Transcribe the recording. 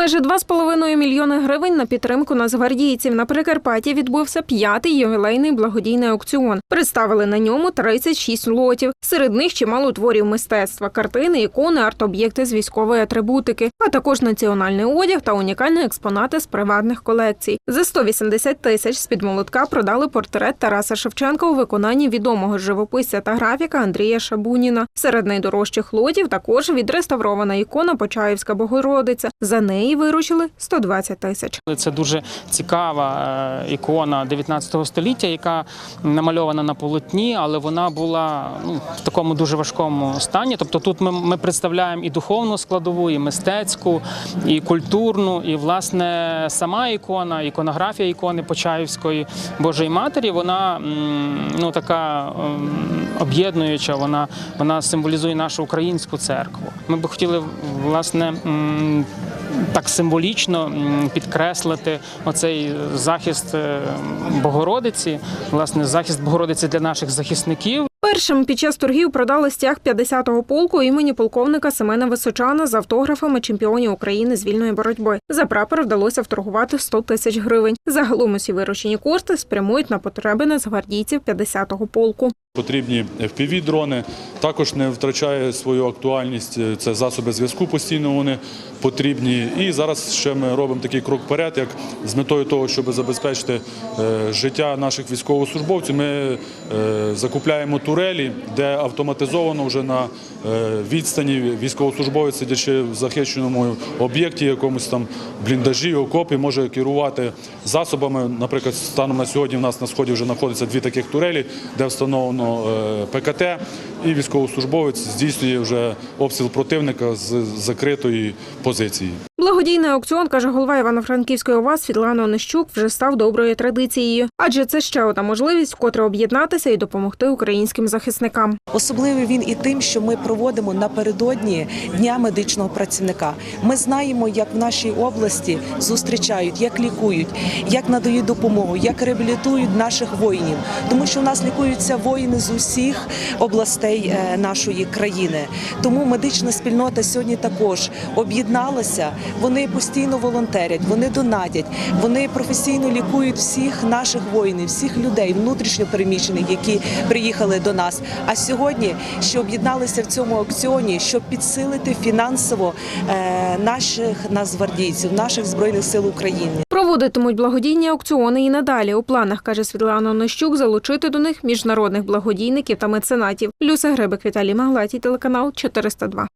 Майже 2,5 мільйони гривень на підтримку нацгвардійців на Прикарпатті відбувся п'ятий ювілейний благодійний аукціон. Представили на ньому 36 лотів. Серед них чимало творів мистецтва, картини, ікони, арт-об'єкти з військової атрибутики, а також національний одяг та унікальні експонати з приватних колекцій. За 180 тисяч з під молотка продали портрет Тараса Шевченка у виконанні відомого живописця та графіка Андрія Шабуніна. Серед найдорожчих лотів також відреставрована ікона Почаївська Богородиця. За неї виручили 120 тисяч. Це дуже цікава е, ікона 19 століття, яка намальована на полотні, але вона була ну, в такому дуже важкому стані. Тобто тут ми, ми представляємо і духовну складову, і мистецьку, і культурну, і власне сама ікона, іконографія ікони Почаївської Божої Матері, вона ну така об'єднуюча, вона, вона символізує нашу українську церкву. Ми би хотіли власне. Так символічно підкреслити оцей захист е, Богородиці, власне, захист Богородиці для наших захисників. Першим під час торгів продали стяг 50-го полку імені полковника Семена Височана з автографами чемпіонів України з вільної боротьби. За прапор вдалося вторгувати 100 тисяч гривень. Загалом усі виручені кошти спрямують на потреби нацгвардійців 50-го полку. Потрібні FPV-дрони, також не втрачає свою актуальність. Це засоби зв'язку постійно вони потрібні. І зараз ще ми робимо такий крок вперед, як з метою того, щоб забезпечити е, життя наших військовослужбовців. Ми е, закупляємо турелі, де автоматизовано вже на е, відстані військовослужбовець, сидячи в захищеному об'єкті, якомусь там бліндажі, окопі, може керувати засобами. Наприклад, станом на сьогодні в нас на сході вже знаходиться дві таких турелі, де встановлено е, ПКТ, і військовослужбовець здійснює вже обстріл противника з закритої позиції. Благодійний аукціон, каже голова Івано-Франківської ОВА Світлана Онищук, вже став доброю традицією, адже це ще одна можливість вкотре об'єднатися і допомогти українським захисникам. Особливий він і тим, що ми проводимо напередодні дня медичного працівника. Ми знаємо, як в нашій області зустрічають, як лікують, як надають допомогу, як реабілітують наших воїнів, тому що у нас лікуються воїни з усіх областей е, нашої країни. Тому медична спільнота сьогодні також об'єдналася. Вони постійно волонтерять, вони донатять, вони професійно лікують всіх наших воїнів, всіх людей, внутрішньо переміщених, які приїхали до нас. А сьогодні що об'єдналися в цьому аукціоні, щоб підсилити фінансово е, наших нацгвардійців, наших збройних сил України. Проводитимуть благодійні аукціони і надалі. У планах, каже Світлана Онищук, залучити до них міжнародних благодійників та меценатів. Люся Гребик, Віталій Маглатій, телеканал 402.